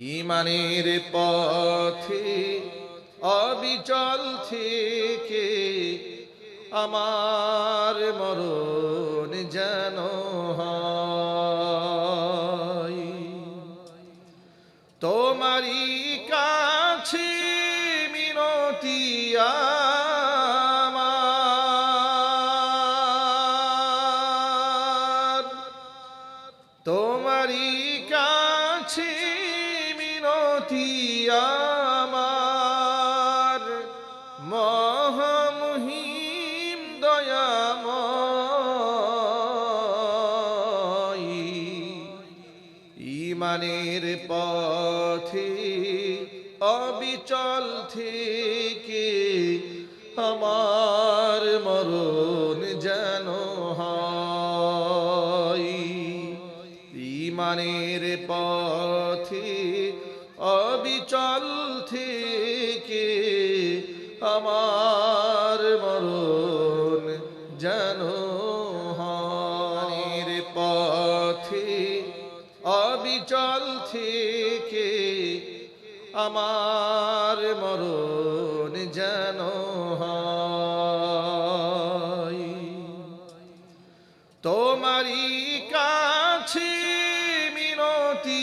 ইমানের পথে অবিচল থেকে আমার মরণ যেন তোমারই কাছে মিনতি আমার। তোমারই কাছে আমার মহামহিম দয়াময়। ইমানের পথে অবিচল থেকে আমার মরণ যেন ইমানের পথে অবিচল থেকে আমার মরণ যেন হয় পথে, অবিচল থেকে আমার মরণ যেন তোমারই কাছে মিনতি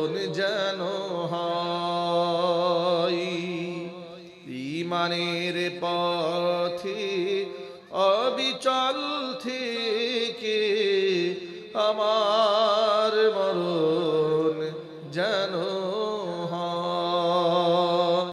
ইমানের পথে অবিচল থেকে আমার